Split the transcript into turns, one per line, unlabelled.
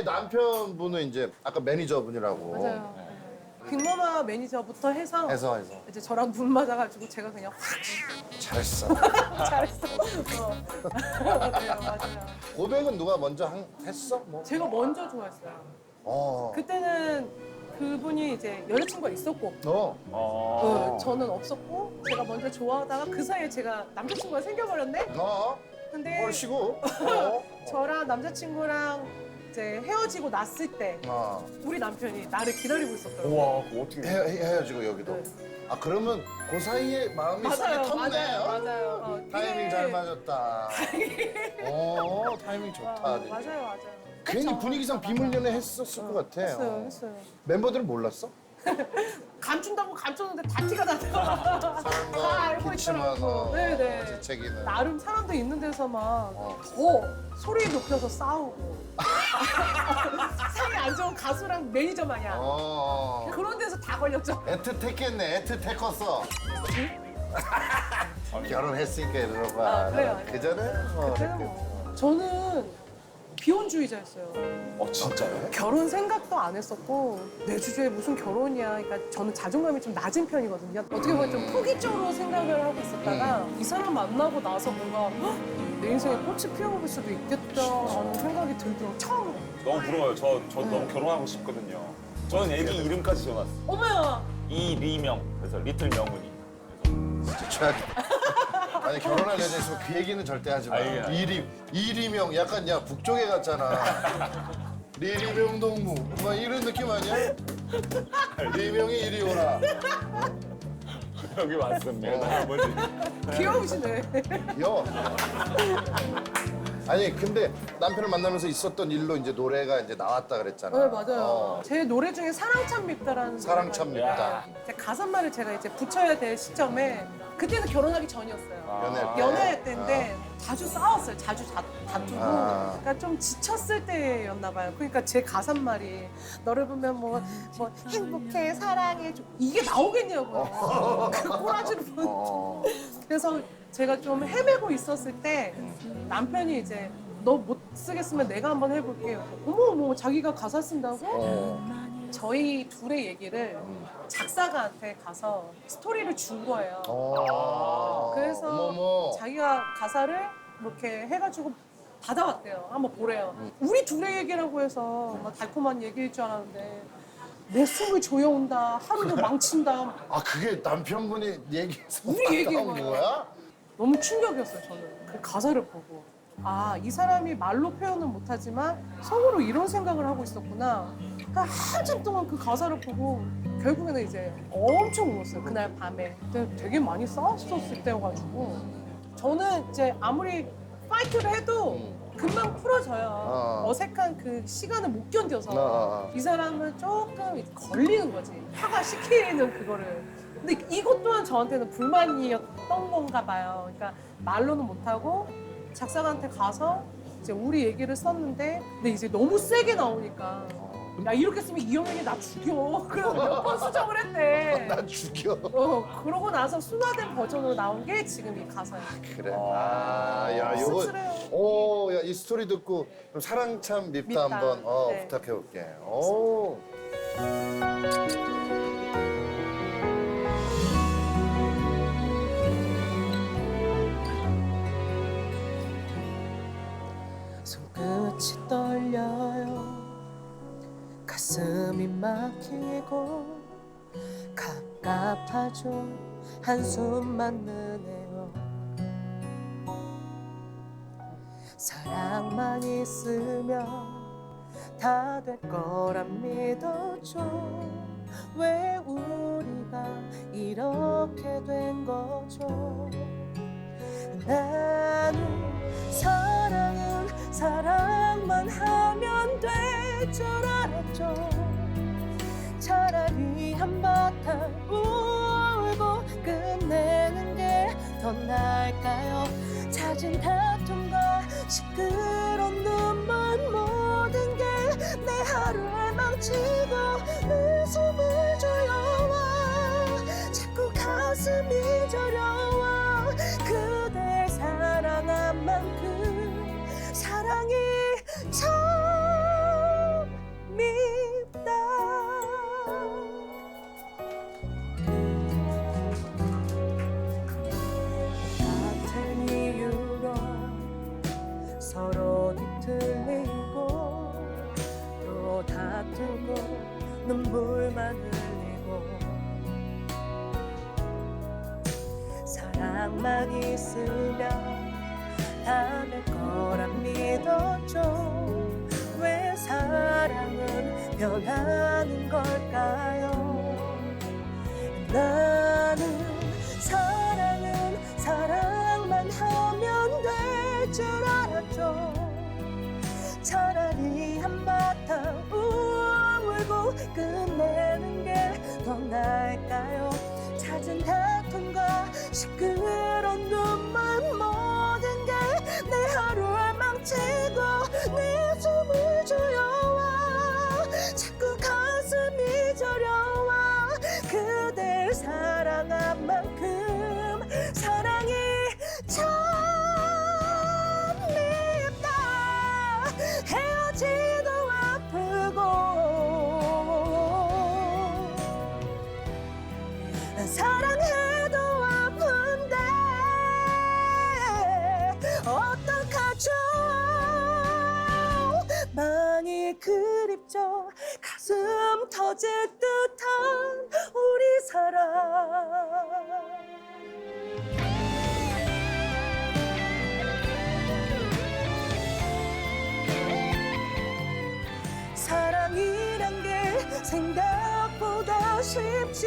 아니 남편분은 이제 아까 매니저분이라고
맞아요. 빅마마 매니저부터 해서
해서 해서
이제 저랑 눈 맞아가지고 제가 그냥 확
잘했어.
잘했어. 어. 맞아요, 맞아요.
고백은 누가 먼저 한- 했어? 뭐?
제가 먼저 좋아했어요.
어.
그때는 그분이 이제 여자친구가 있었고
너
어, 저는 없었고 제가 먼저 좋아하다가 그 사이에 제가 남자친구가 생겨버렸네.
너?
근데
뭘 쉬고? 어.
저랑 남자친구랑 이제 헤어지고 났을 때
어.
우리 남편이 나를 기다리고 있었더라고요.
우와, 그거 어떻게.
헤, 헤- 헤어지고 여기도.
네.
아 그러면 그 사이에 마음이
맞아요,
싹이 텄네.
맞아요,
어?
맞아요. 어,
타이밍 잘 맞았다. 어 타이밍 좋다.
어,
진짜.
맞아요, 맞아요.
괜히
그쵸?
분위기상 비밀 연애 했었을 것 같아.
했어요,
어.
했어요.
멤버들은 몰랐어?
감춘다고 감췄는데 다 티가 나더라고요. 다 알고 있더라고. 네네.
재채기는.
나름 사람들 있는 데서 막
어.
더 소리 높여서 싸우고 사이 안 좋은 가수랑 매니저 마냥
어.
그런 데서 다 걸렸죠.
애틋했겠네. 애틋했었어. 결혼했으니까 이러봐.
아, 그래요.
그 전에 뭐.
그때는 뭐 저는 비혼주의자였어요.
어, 진짜요?
결혼 생각도 안 했었고 내 주제에 무슨 결혼이야. 그러니까 저는 자존감이 좀 낮은 편이거든요. 어떻게 보면 좀 포기적으로 생각을 하고 있었다가 이 사람 만나고 나서 뭔가 헉, 내 인생에 꽃이 피어올 수도 있겠다라는 생각이 들더라고요. 처음으로.
너무 부러워요. 저, 저 너무 결혼하고 싶거든요. 저는 애기 이름까지 지어놨어요.
어머야.
이리명. 그래서 리틀 명훈이.
진짜 최악이다. 아니 결혼할 여자 있으면 그 얘기는 절대 하지 마.
아니, 아니.
이리 이리명 약간 야 북쪽에 갔잖아. 리리명 동무 뭐 이런 느낌 아니야? 리명이 이리 오라.
여기 왔습니다.
어.
귀여우시네.
여. 아니 근데 남편을 만나면서 있었던 일로 이제 노래가 이제 나왔다 그랬잖아.
네, 맞아요.
어.
제 노래 중에 사랑 참 밉다라는
사랑
노래가
참
있는데
밉다.
제 가사말을 제가 이제 붙여야 될 시점에 그때는 결혼하기 전이었어요.
연애할 때.
연애할 때인데 자주 싸웠어요. 자주 다, 다투고.
아.
그러니까 좀 지쳤을 때였나 봐요. 그러니까 제 가사말이 너를 보면 뭐, 뭐 행복해, 사랑해. 좀 이게 나오겠냐고요. 그 꼬라지를 보는.
어.
그래서 제가 좀 헤매고 있었을 때 남편이 이제 너 못 쓰겠으면 내가 한번 해볼게요. 어머 어머 자기가 가사 쓴다고?
어.
저희 둘의 얘기를 작사가한테 가서 스토리를 준 거예요.
어.
그래서
어머머.
자기가 가사를 이렇게 해가지고 받아왔대요. 한번 보래요. 우리 둘의 얘기라고 해서 막 달콤한 얘기일 줄 알았는데 내 숨을 조여온다. 하루를 망친다.
아 그게 남편분이 얘기해서
우리 얘기인.
거야?
너무 충격이었어요, 저는. 그 가사를 보고. 아, 이 사람이 말로 표현은 못하지만 속으로 이런 생각을 하고 있었구나. 그러니까 한참 동안 그 가사를 보고 결국에는 이제 엄청 울었어요, 그날 밤에. 그때 되게 많이 싸웠었을 때여가지고. 저는 이제 아무리 파이트를 해도 금방 풀어져요.
어.
어색한 그 시간을 못 견뎌서.
어, 어.
이 사람은 조금 걸리는 거지. 화가 시키는 그거를. 근데 이것 또한 저한테는 불만이었던 건가 봐요. 그러니까 말로는 못하고 작사가한테 가서 이제 우리 얘기를 썼는데 근데 이제 너무 세게 나오니까 야 이렇게 쓰면 이영현이 나 죽여. 그래서 몇 번 수정을 했대.
나 죽여.
어, 그러고 나서 순화된 버전으로 나온 게 지금 이 가사예요.
그래. 아, 야, 요거.
씁쓸해요.
오, 야, 이 스토리 듣고 그럼 사랑 참 밉다,
밉다.
한번 어,
네.
부탁해 볼게. 오.
손끝이 가슴이 막히고 갑갑하죠. 한숨만 느네요. 사랑만 있으면 다 될 거란 믿었죠 왜 우리가 이렇게 된 거죠? 나는 사랑은 사랑만 하면 될줄알 았죠 차라리 한바탕 울고 끝내는 게 더 나을까요? 잦은 다툼과 시끄러운 눈만 모든 게 내 하루를 망치고 웃음을 조여와. 자꾸 가슴이 저려와. 그댈 사랑한 만큼 들리고 또 다투고 눈물만 흘리고 사랑만 있으면 다될 거란 믿었죠 왜 사랑은 변하는 걸까요? 나 끝내는 게 더 나을까요? 잦은 다툼과 시끄러운 터질 듯한 우리 사랑. 사랑이란 게 생각보다 쉽지